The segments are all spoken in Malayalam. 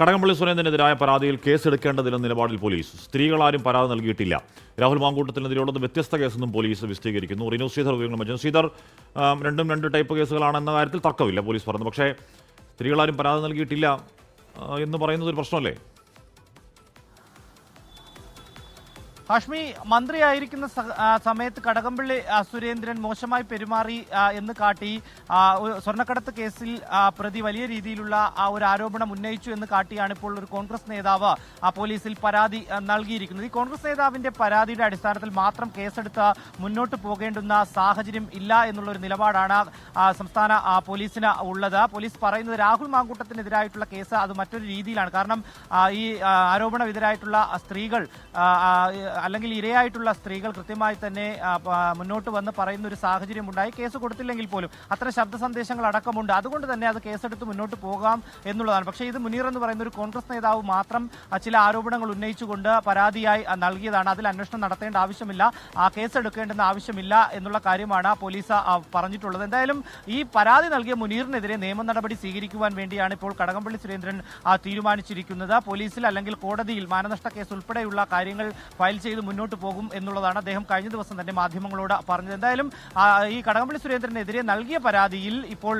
കടകംപള്ളി സുരേന്ദ്രനെതിരായ പരാതിയിൽ കേസെടുക്കേണ്ടതില്ലെന്ന നിലപാടിൽ പോലീസ്. സ്ത്രീകളാരും പരാതി നൽകിയിട്ടില്ല. രാഹുൽ മാങ്കൂട്ടത്തിനെതിരെയുള്ളത് വ്യത്യസ്ത കേസെന്നും പോലീസ് വിശദീകരിക്കുന്നു. റിനു ശ്രീധർ ഉപയോഗിക്കുന്ന മജു ശ്രീധർ രണ്ടും രണ്ട് ടൈപ്പ് കേസുകളാണെന്ന കാര്യത്തിൽ തർക്കമില്ല പോലീസ് പറഞ്ഞു. പക്ഷേ സ്ത്രീകളാരും പരാതി നൽകിയിട്ടില്ല എന്ന് പറയുന്നത് ഒരു പ്രശ്നമല്ലേ? ഹാഷ്മി മന്ത്രിയായിരിക്കുന്ന സമയത്ത് കടകംപള്ളി സുരേന്ദ്രൻ മോശമായി പെരുമാറി എന്ന് കാട്ടി സ്വർണക്കടത്ത് കേസിൽ പ്രതി വലിയ രീതിയിലുള്ള ഒരു ആരോപണം ഉന്നയിച്ചു എന്ന് കാട്ടിയാണ് ഇപ്പോൾ ഒരു കോൺഗ്രസ് നേതാവ് പോലീസിൽ പരാതി നൽകിയിരിക്കുന്നത്. ഈ കോൺഗ്രസ് നേതാവിന്റെ പരാതിയുടെ അടിസ്ഥാനത്തിൽ മാത്രം കേസെടുത്ത് മുന്നോട്ട് പോകേണ്ടുന്ന സാഹചര്യം ഇല്ല എന്നുള്ള ഒരു നിലപാടാണ് സംസ്ഥാന പോലീസിന് ഉള്ളത്. പോലീസ് പറയുന്നത് രാഹുൽ മാങ്കൂട്ടത്തിനെതിരായിട്ടുള്ള കേസ് അത് മറ്റൊരു രീതിയിലാണ്. കാരണം ഈ ആരോപണ വിധരായിട്ടുള്ള സ്ത്രീകൾ അല്ലെങ്കിൽ ഇരയായിട്ടുള്ള സ്ത്രീകൾ കൃത്യമായി തന്നെ മുന്നോട്ട് വന്ന് പറയുന്ന ഒരു സാഹചര്യം ഉണ്ടായി കേസ് കൊടുത്തില്ലെങ്കിൽ പോലും അത്ര ശബ്ദ സന്ദേശങ്ങൾ അടക്കമുണ്ട്. അതുകൊണ്ട് തന്നെ അത് കേസെടുത്ത് മുന്നോട്ട് പോകാം എന്നുള്ളതാണ്. പക്ഷേ ഇത് മുനീർ എന്ന് പറയുന്ന ഒരു കോൺഗ്രസ് നേതാവ് മാത്രം ചില ആരോപണങ്ങൾ ഉന്നയിച്ചുകൊണ്ട് പരാതിയായി നൽകിയതാണ്. അതിൽ അന്വേഷണം നടത്തേണ്ട ആവശ്യമില്ല. ആ കേസ് എടുക്കേണ്ടെന്ന് ആവശ്യമില്ല എന്നുള്ള കാര്യമാണ് പോലീസ് പറഞ്ഞിട്ടുള്ളത്. എന്തായാലും ഈ പരാതി നൽകിയ മുനീറിനെതിരെ നിയമ നടപടി സ്വീകരിക്കുവാൻ വേണ്ടിയാണ് ഇപ്പോൾ കടകംപള്ളി സുരേന്ദ്രൻ തീരുമാനിച്ചിരിക്കുന്നത്. പോലീസിൽ അല്ലെങ്കിൽ കോടതിയിൽ മാനനഷ്ട കേസ് ഉൾപ്പെടെയുള്ള കാര്യങ്ങൾ ഫയൽ ചെയ്ത് മുന്നോട്ട് പോകും എന്നുള്ളതാണ് അദ്ദേഹം കഴിഞ്ഞ ദിവസം തന്നെ മാധ്യമങ്ങളോട് പറഞ്ഞത്. എന്തായാലും ഈ കടകംപള്ളി സുരേന്ദ്രനെതിരെ നൽകിയ പരാതിയിൽ ഇപ്പോൾ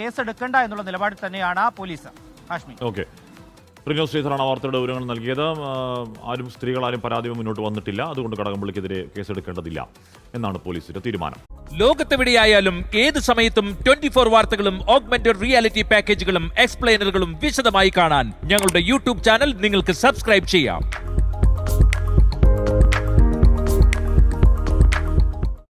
കേസെടുക്കേണ്ട എന്നുള്ള നിലപാടിൽ തന്നെയാണ് പോലീസ്. ഹാഷ്മി. ഓക്കെ. ശ്രീധറാണ് വാർത്തയുടെ വിവരങ്ങൾ നൽകിയത്. ആരും സ്ത്രീകൾ ആരും സ്ത്രീകളാരും പരാതി മുന്നോട്ട് വന്നിട്ടില്ല. അതുകൊണ്ട് കടകംപള്ളിക്കെതിരെ കേസെടുക്കേണ്ടതില്ല എന്നാണ് പോലീസിന്റെ തീരുമാനം. ലോകത്തെവിടെയായാലും ഏത് സമയത്തും ട്വന്റി ഫോർ വാർത്തകളും ഓഗ്മെന്റഡ് റിയാലിറ്റി പാക്കേജുകളും എക്സ്പ്ലെയിനറുകളും വിശദമായി കാണാൻ ഞങ്ങളുടെ യൂട്യൂബ് ചാനൽ നിങ്ങൾക്ക് സബ്സ്ക്രൈബ് ചെയ്യാം.